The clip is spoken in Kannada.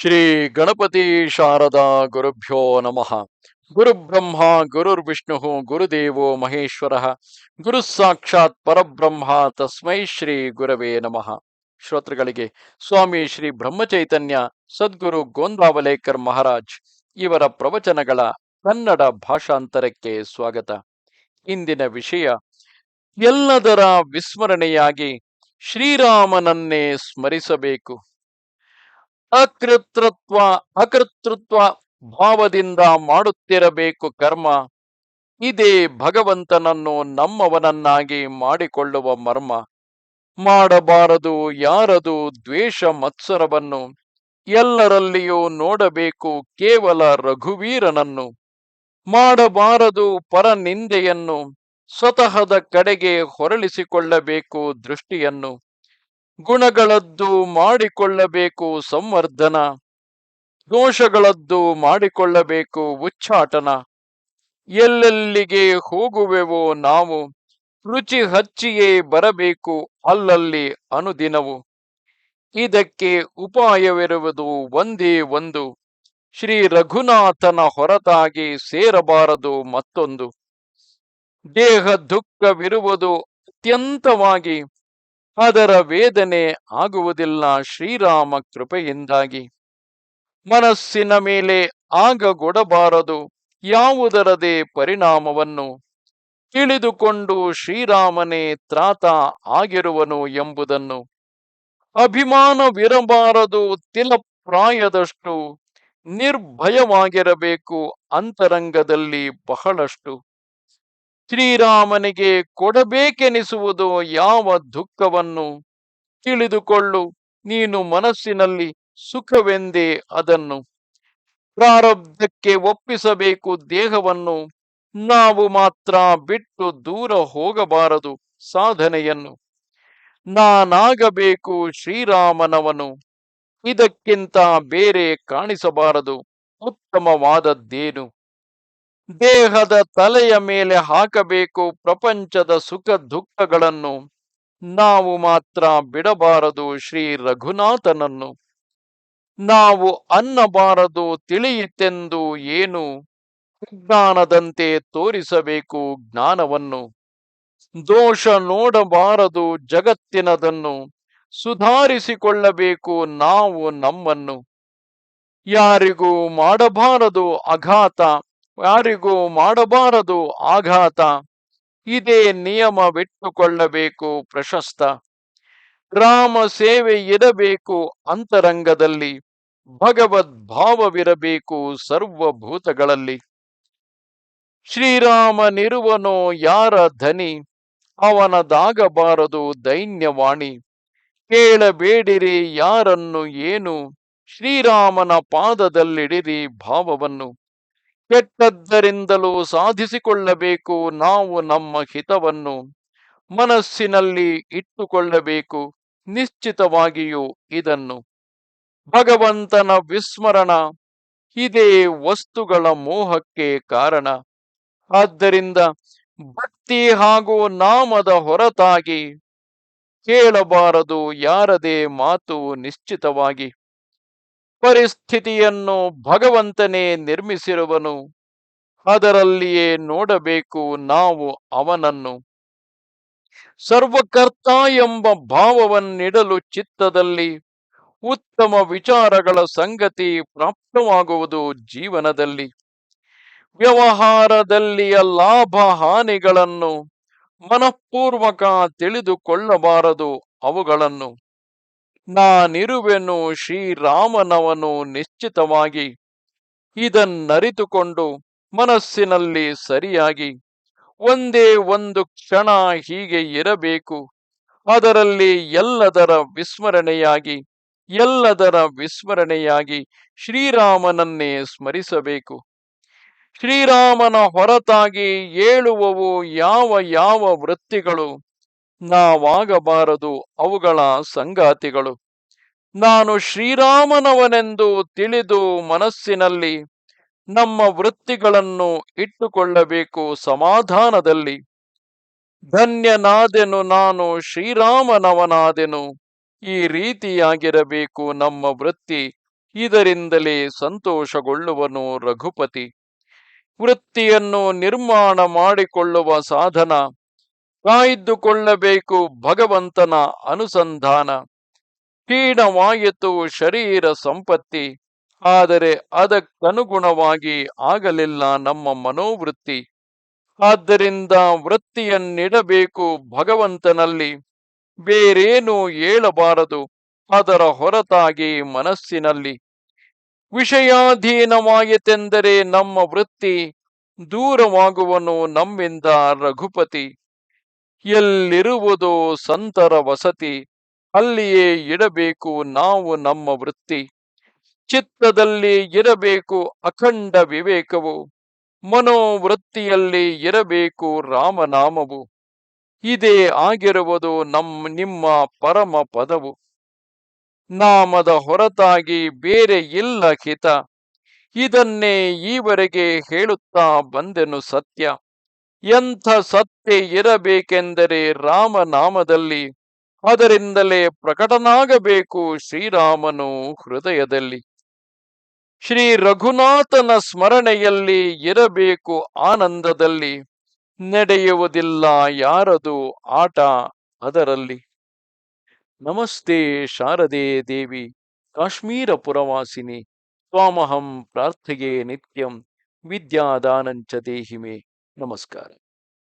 ಶ್ರೀ ಗಣಪತಿ ಶಾರದಾ ಗುರುಭ್ಯೋ ನಮಃ. ಗುರುಬ್ರಹ್ಮ ಗುರುರ್ವಿಷ್ಣು ಗುರುದೇವೋ ಮಹೇಶ್ವರ. ಗುರು ಸಾಕ್ಷಾತ್ ಪರಬ್ರಹ್ಮ ತಸ್ಮೈ ಶ್ರೀ ಗುರವೇ ನಮಃ. ಶ್ರೋತೃಗಳಿಗೆ ಸ್ವಾಮಿ ಶ್ರೀ ಬ್ರಹ್ಮಚೈತನ್ಯ, ಸದ್ಗುರು ಗೋಂದಾವಲೇಕರ್ ಮಹಾರಾಜ್ ಇವರ ಪ್ರವಚನಗಳ ಕನ್ನಡ ಭಾಷಾಂತರಕ್ಕೆ ಸ್ವಾಗತ. ಇಂದಿನ ವಿಷಯ, ಎಲ್ಲದರ ವಿಸ್ಮರಣೆಯಾಗಿ ಶ್ರೀರಾಮನನ್ನೇ ಸ್ಮರಿಸಬೇಕು. ಅಕೃತೃತ್ವ ಅಕರ್ತೃತ್ವ ಭಾವದಿಂದ ಮಾಡುತ್ತಿರಬೇಕು ಕರ್ಮ. ಇದೇ ಭಗವಂತನನ್ನು ನಮ್ಮವನನ್ನಾಗಿ ಮಾಡಿಕೊಳ್ಳುವ ಮರ್ಮ. ಮಾಡಬಾರದು ಯಾರದು ದ್ವೇಷ ಮತ್ಸರವನ್ನು, ಎಲ್ಲರಲ್ಲಿಯೂ ನೋಡಬೇಕು ಕೇವಲ ರಘುವೀರನನ್ನು. ಮಾಡಬಾರದು ಪರ ನಿಂದೆಯನ್ನು ಸ್ವತಃದ ಕಡೆಗೆ ಹೊರಳಿಸಿಕೊಳ್ಳಬೇಕು ದೃಷ್ಟಿಯನ್ನು. ಗುಣಗಳದ್ದು ಮಾಡಿಕೊಳ್ಳಬೇಕು ಸಂವರ್ಧನ, ದೋಷಗಳದ್ದು ಮಾಡಿಕೊಳ್ಳಬೇಕು ಉಚ್ಚಾಟನ. ಎಲ್ಲೆಲ್ಲಿಗೆ ಹೋಗುವೆವೋ ನಾವು ರುಚಿ ಹಚ್ಚಿಯೇ ಬರಬೇಕು ಅಲ್ಲಲ್ಲಿ ಅನುದಿನವು. ಇದಕ್ಕೆ ಉಪಾಯವಿರುವುದು ಒಂದೇ ಒಂದು, ಶ್ರೀ ರಘುನಾಥನ ಹೊರತಾಗಿ ಸೇರಬಾರದು ಮತ್ತೊಂದು. ದೇಹ ದುಃಖವಿರುವುದು ಅತ್ಯಂತವಾಗಿ ಅದರ ವೇದನೆ ಆಗುವುದಿಲ್ಲ ಶ್ರೀರಾಮ ಕೃಪೆಯಿಂದಾಗಿ. ಮನಸ್ಸಿನ ಮೇಲೆ ಆಗಗೊಡಬಾರದು, ಯಾವುದರದೇ ಪರಿಣಾಮವನ್ನು. ತಿಳಿದುಕೊಂಡು ಶ್ರೀರಾಮನೇ ತ್ರಾತ ಆಗಿರುವನು ಎಂಬುದನ್ನು. ಅಭಿಮಾನವಿರಬಾರದು ತಿಲಪ್ರಾಯದಷ್ಟು, ನಿರ್ಭಯವಾಗಿರಬೇಕು ಅಂತರಂಗದಲ್ಲಿ ಬಹಳಷ್ಟು. ಶ್ರೀರಾಮನಿಗೆ ಕೊಡಬೇಕೆನಿಸುವುದು ಯಾವ ದುಃಖವನ್ನು? ತಿಳಿದುಕೊಳ್ಳು, ನೀನು ಮನಸ್ಸಿನಲ್ಲಿ ಸುಖವೆಂದೇ ಅದನ್ನು. ಪ್ರಾರಬ್ಧಕ್ಕೆ ಒಪ್ಪಿಸಬೇಕು ದೇಹವನ್ನು, ನಾವು ಮಾತ್ರ ಬಿಟ್ಟು ದೂರ ಹೋಗಬಾರದು ಸಾಧನೆಯನ್ನು. ನಾನಾಗಬೇಕು ಶ್ರೀರಾಮನವನು, ಇದಕ್ಕಿಂತ ಬೇರೆ ಕಾಣಿಸಬಾರದು, ಉತ್ತಮವಾದದ್ದೇನು? ದೇಹದ ತಲೆಯ ಮೇಲೆ ಹಾಕಬೇಕು ಪ್ರಪಂಚದ ಸುಖ ದುಃಖಗಳನ್ನು. ನಾವು ಮಾತ್ರ ಬಿಡಬಾರದು ಶ್ರೀ ರಘುನಾಥನನ್ನು. ನಾವು ಅನ್ನಬಾರದು ತಿಳಿಯಿತೆಂದು ಏನು? ವಿಜ್ಞಾನದಂತೆ ತೋರಿಸಬೇಕು ಜ್ಞಾನವನ್ನು. ದೋಷ ನೋಡಬಾರದು ಜಗತ್ತಿನದನ್ನು. ಸುಧಾರಿಸಿಕೊಳ್ಳಬೇಕು ನಾವು ನಮ್ಮನ್ನು. ಯಾರಿಗೂ ಮಾಡಬಾರದು ಅಘಾತ. ಯಾರಿಗೂ ಮಾಡಬಾರದು ಆಘಾತ. ಇದೇ ನಿಯಮವಿಟ್ಟುಕೊಳ್ಳಬೇಕು ಪ್ರಶಸ್ತ. ರಾಮ ಸೇವೆ ಇರಬೇಕು ಅಂತರಂಗದಲ್ಲಿ. ಭಗವದ್ ಭಾವವಿರಬೇಕು ಸರ್ವಭೂತಗಳಲ್ಲಿ. ಶ್ರೀರಾಮನಿರುವನೋ ಯಾರ ಧನಿ? ಅವನದಾಗಬಾರದು ದೈನ್ಯವಾಣಿ. ಕೇಳಬೇಡಿರಿ ಯಾರನ್ನು ಏನು? ಶ್ರೀರಾಮನ ಪಾದದಲ್ಲಿಡಿರಿ ಭಾವವನ್ನು. ಕೆಟ್ಟದ್ದರಿಂದಲೂ ಸಾಧಿಸಿಕೊಳ್ಳಬೇಕು. ನಾವು ನಮ್ಮ ಹಿತವನ್ನು ಮನಸ್ಸಿನಲ್ಲಿ ಇಟ್ಟುಕೊಳ್ಳಬೇಕು. ನಿಶ್ಚಿತವಾಗಿಯೂ ಇದನ್ನು. ಭಗವಂತನ ವಿಸ್ಮರಣ ಇದೇ ವಸ್ತುಗಳ ಮೋಹಕ್ಕೆ ಕಾರಣ. ಆದ್ದರಿಂದ ಭಕ್ತಿ ಹಾಗೂ ನಾಮದ ಹೊರತಾಗಿ ಕೇಳಬಾರದು, ಯಾರದೇ ಮಾತು ನಿಶ್ಚಿತವಾಗಿ. ಪರಿಸ್ಥಿತಿಯನ್ನು ಭಗವಂತನೇ ನಿರ್ಮಿಸಿರುವನು. ಅದರಲ್ಲಿಯೇ ನೋಡಬೇಕು ನಾವು ಅವನನ್ನು. ಸರ್ವಕರ್ತ ಎಂಬ ಭಾವವನ್ನಿಡಲು ಚಿತ್ತದಲ್ಲಿ ಉತ್ತಮ ವಿಚಾರಗಳ ಸಂಗತಿ ಪ್ರಾಪ್ತವಾಗುವುದು ಜೀವನದಲ್ಲಿ. ವ್ಯವಹಾರದಲ್ಲಿಯ ಲಾಭ ಹಾನಿಗಳನ್ನು ಮನಃಪೂರ್ವಕ ತಿಳಿದುಕೊಳ್ಳಬಾರದು ಅವುಗಳನ್ನು. ನಾನಿರುವೆನು ಶ್ರೀರಾಮನವನು ನಿಶ್ಚಿತವಾಗಿ. ಇದನ್ನರಿತುಕೊಂಡು ಮನಸ್ಸಿನಲ್ಲಿ ಸರಿಯಾಗಿ, ಒಂದೇ ಒಂದು ಕ್ಷಣ ಹೀಗೆ ಇರಬೇಕು. ಅದರಲ್ಲಿ ಎಲ್ಲದರ ವಿಸ್ಮರಣೆಯಾಗಿ ಎಲ್ಲದರ ವಿಸ್ಮರಣೆಯಾಗಿ ಶ್ರೀರಾಮನನ್ನೇ ಸ್ಮರಿಸಬೇಕು. ಶ್ರೀರಾಮನ ಹೊರತಾಗಿ ಏಳುವವು ಯಾವ ಯಾವ ವೃತ್ತಿಗಳು? ನಾವಾಗಬಾರದು ಅವುಗಳ ಸಂಗಾತಿಗಳು. ನಾನು ಶ್ರೀರಾಮನವನೆಂದು ತಿಳಿದು ಮನಸ್ಸಿನಲ್ಲಿ ನಮ್ಮ ವೃತ್ತಿಗಳನ್ನು ಇಟ್ಟುಕೊಳ್ಳಬೇಕು ಸಮಾಧಾನದಲ್ಲಿ. ಧನ್ಯನಾದೆನು ನಾನು ಶ್ರೀರಾಮನವನಾದೆನು. ಈ ರೀತಿಯಾಗಿರಬೇಕು ನಮ್ಮ ವೃತ್ತಿ. ಇದರಿಂದಲೇ ಸಂತೋಷಗೊಳ್ಳುವನು ರಘುಪತಿ. ವೃತ್ತಿಯನ್ನು ನಿರ್ಮಾಣ ಮಾಡಿಕೊಳ್ಳುವ ಸಾಧನ. ಕಾಯ್ದುಕೊಳ್ಳಬೇಕು ಭಗವಂತನ ಅನುಸಂಧಾನ. ಕ್ಷೀಣವಾಯಿತು ಶರೀರ ಸಂಪತ್ತಿ. ಆದರೆ ಅದಕ್ಕನುಗುಣವಾಗಿ ಆಗಲಿಲ್ಲ ನಮ್ಮ ಮನೋವೃತ್ತಿ. ಆದ್ದರಿಂದ ವೃತ್ತಿಯನ್ನಿಡಬೇಕು ಭಗವಂತನಲ್ಲಿ. ಬೇರೇನೂ ಏಳಬಾರದು ಅದರ ಹೊರತಾಗಿ ಮನಸ್ಸಿನಲ್ಲಿ. ವಿಷಯಾಧೀನವಾಯಿತೆಂದರೆ ನಮ್ಮ ವೃತ್ತಿ. ದೂರವಾಗುವನು ನಮ್ಮಿಂದ ರಘುಪತಿ. ಎಲ್ಲಿರುವುದೋ ಸಂತರ ವಸತಿ, ಅಲ್ಲಿಯೇ ಇಡಬೇಕು ನಾವು ನಮ್ಮ ವೃತ್ತಿ. ಚಿತ್ತದಲ್ಲಿ ಇರಬೇಕು ಅಖಂಡ ವಿವೇಕವು, ಮನೋವೃತ್ತಿಯಲ್ಲಿ ಇರಬೇಕು ರಾಮನಾಮವು. ಇದೇ ಆಗಿರುವುದು ನಮ್ಮ ನಿಮ್ಮ ಪರಮ ಪದವು. ನಾಮದ ಹೊರತಾಗಿ ಬೇರೆ ಇಲ್ಲ ಹಿತ. ಇದನ್ನೇ ಈವರೆಗೆ ಹೇಳುತ್ತಾ ಬಂದೆನು ಸತ್ಯ. ಎಂಥ ಸತ್ಯ ಇರಬೇಕೆಂದರೆ ರಾಮನಾಮದಲ್ಲಿ, ಅದರಿಂದಲೇ ಪ್ರಕಟನಾಗಬೇಕು ಶ್ರೀರಾಮನು ಹೃದಯದಲ್ಲಿ. ಶ್ರೀ ರಘುನಾಥನ ಸ್ಮರಣೆಯಲ್ಲಿ ಇರಬೇಕು ಆನಂದದಲ್ಲಿ, ನಡೆಯುವುದಿಲ್ಲ ಯಾರದು ಆಟ ಅದರಲ್ಲಿ. ನಮಸ್ತೆ ಶಾರದೆ ದೇವಿ, ಕಾಶ್ಮೀರ ಪುರವಾಸಿನಿ, ತ್ವಾಮಹಂ ಪ್ರಾರ್ಥೆಯೇ ನಿತ್ಯಂ, ವಿದ್ಯಾದಾನಂಚ ದೇಹಿಮೆ. नमस्कार